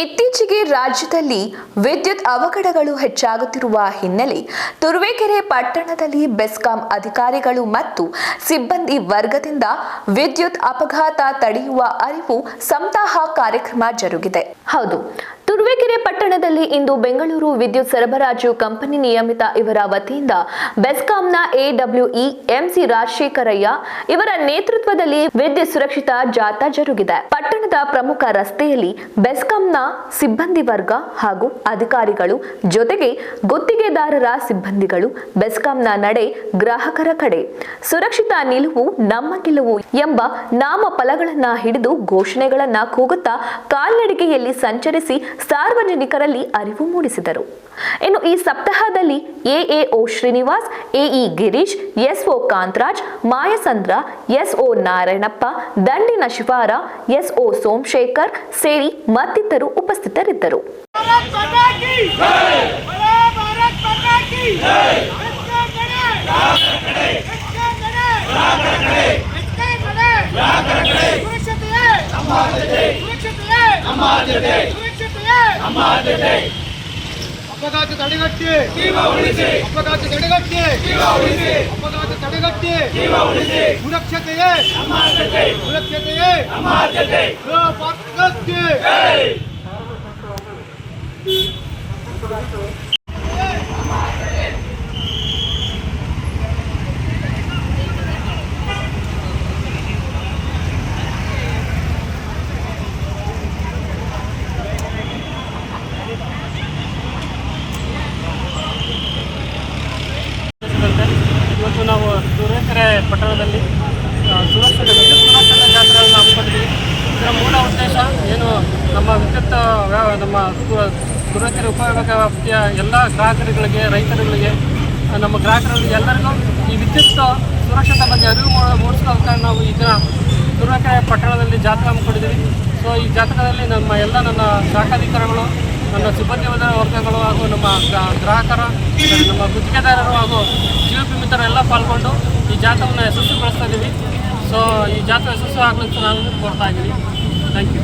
ಇತ್ತೀಚೆಗೆ ರಾಜ್ಯದಲ್ಲಿ ವಿದ್ಯುತ್ ಅವಘಡಗಳು ಹೆಚ್ಚಾಗುತ್ತಿರುವ ಹಿನ್ನೆಲೆ ತುರುವೇಕೆರೆ ಪಟ್ಟಣದಲ್ಲಿ ಬೆಸ್ಕಾಂ ಅಧಿಕಾರಿಗಳು ಮತ್ತು ಸಿಬ್ಬಂದಿ ವರ್ಗದಿಂದ ವಿದ್ಯುತ್ ಅಪಘಾತ ತಡೆಯುವ ಅರಿವು ಸಪ್ತಾಹ ಕಾರ್ಯಕ್ರಮ ಜರುಗಿದೆ. ಹೌದು. ಪಟ್ಟಣದಲ್ಲಿ ಇಂದು ಬೆಂಗಳೂರು ವಿದ್ಯುತ್ ಸರಬರಾಜು ಕಂಪನಿ ನಿಯಮಿತ ಇವರ ವತಿಯಿಂದ ಬೆಸ್ಕಾಂನ ಎಡಬ್ಲ್ಯೂಇ ಎಂಸಿ ರಾಜಶೇಖರಯ್ಯ ಇವರ ನೇತೃತ್ವದಲ್ಲಿ ವಿದ್ಯುತ್ ಸುರಕ್ಷಿತ ಜಾಥಾ ಜರುಗಿದೆ. ಪಟ್ಟಣದ ಪ್ರಮುಖ ರಸ್ತೆಯಲ್ಲಿ ಬೆಸ್ಕಾಂನ ಸಿಬ್ಬಂದಿ ವರ್ಗ ಹಾಗೂ ಅಧಿಕಾರಿಗಳು ಜೊತೆಗೆ ಗುತ್ತಿಗೆದಾರರ ಸಿಬ್ಬಂದಿಗಳು ಬೆಸ್ಕಾಂನ ನಡೆ ಗ್ರಾಹಕರ ಕಡೆ. ಸುರಕ್ಷಿತ ನಿಲುವು ನಮ್ಮ ಗೆಲುವು ಎಂಬ ನಾಮ ಫಲಗಳನ್ನ ಹಿಡಿದು ಘೋಷಣೆಗಳನ್ನ ಕೂಗುತ್ತಾ ಕಾಲ್ನಡಿಗೆಯಲ್ಲಿ ಸಂಚರಿಸಿ ಸಾರ್ವಜನಿಕರಲ್ಲಿ ಅರಿವು ಮೂಡಿಸಿದರು ಇನ್ನು ಈ ಸಪ್ತಾಹದಲ್ಲಿ AAO Srinivas AE Girish SO Kantharaj Mayasandra SO Narayanappa Dandina Shivara SO Somashekar ಸೇರಿ ಮತ್ತಿತರು ಉಪಸ್ಥಿತರಿದ್ದರು Come. ಅಪಘಾತ ತಡೆಗಟ್ಟಿ ಜೀವ ಉಳಿಸಿ ಅಪಘಾತ ತಡೆಗಟ್ಟಿ ಜೀವ ಉಳಿಸಿ ಅಪಘಾತ ತಡೆಗಟ್ಟಿ ಜೀವ ಉಳಿಸಿ ಸುರಕ್ಷತೆಯೇ ನಮ್ಮ ಆದ್ಯತೆ ಸುರಕ್ಷತೆಯೇ ಪಟ್ಟಣದಲ್ಲಿ ಸುರಕ್ಷಿತ ಸುರಕ್ಷತೆ ಜಾತ್ರೆಯನ್ನು ಹಮ್ಮಿಕೊಂಡಿದ್ದೀವಿ. ಇದರ ಮೂಲ ಉದ್ದೇಶ ಏನು? ನಮ್ಮ ವಿದ್ಯುತ್ ನಮ್ಮ ತು- ಉಪಯೋಗ ವ್ಯಾಪ್ತಿಯ ಎಲ್ಲ ಗ್ರಾಹಕರುಗಳಿಗೆ, ರೈತರುಗಳಿಗೆ ನಮ್ಮ ಗ್ರಾಹಕರುಗಳಿಗೆ ಎಲ್ಲರಿಗೂ ಈ ವಿದ್ಯುತ್ ಸುರಕ್ಷತೆ ಬಗ್ಗೆ ಅರಿವು ಮೂಡಿಸೋದಕ್ಕೆ ನಾವು ಈಗ ತುರುವೇಕೆರೆ ಪಟ್ಟಣದಲ್ಲಿ ಜಾತ್ರೆ ಹಮ್ಮಿಕೊಂಡಿದ್ದೀವಿ. ಸೊ ಈ ಜಾತ್ರೆಯಲ್ಲಿ ನಮ್ಮ ಎಲ್ಲ ನನ್ನ ಶಾಖಾಧಿಕಾರಿಗಳು ನನ್ನ ಸಿಬ್ಬಂದಿ ವರ್ಗಗಳು ಹಾಗೂ ನಮ್ಮ ಗ್ರಾ- ಗ್ರಾಹಕರ, ನಮ್ಮ ಗುತ್ತಿಗೆದಾರರು ಹಾಗೂ ಜೀವ ಮಿತ್ರರು ಎಲ್ಲ ಪಾಲ್ಗೊಂಡು ಈ ಜಾಥವನ್ನು ಯಶಸ್ವಿಗೊಳಿಸ್ತಾ ಇದ್ದೀವಿ ಸೊ ಈ ಜಾತ್ರೆ ಯಶಸ್ವಿ ಅಂತ ನಾನು ಕೊಡ್ತಾ ಇದ್ದೀನಿ. Thank you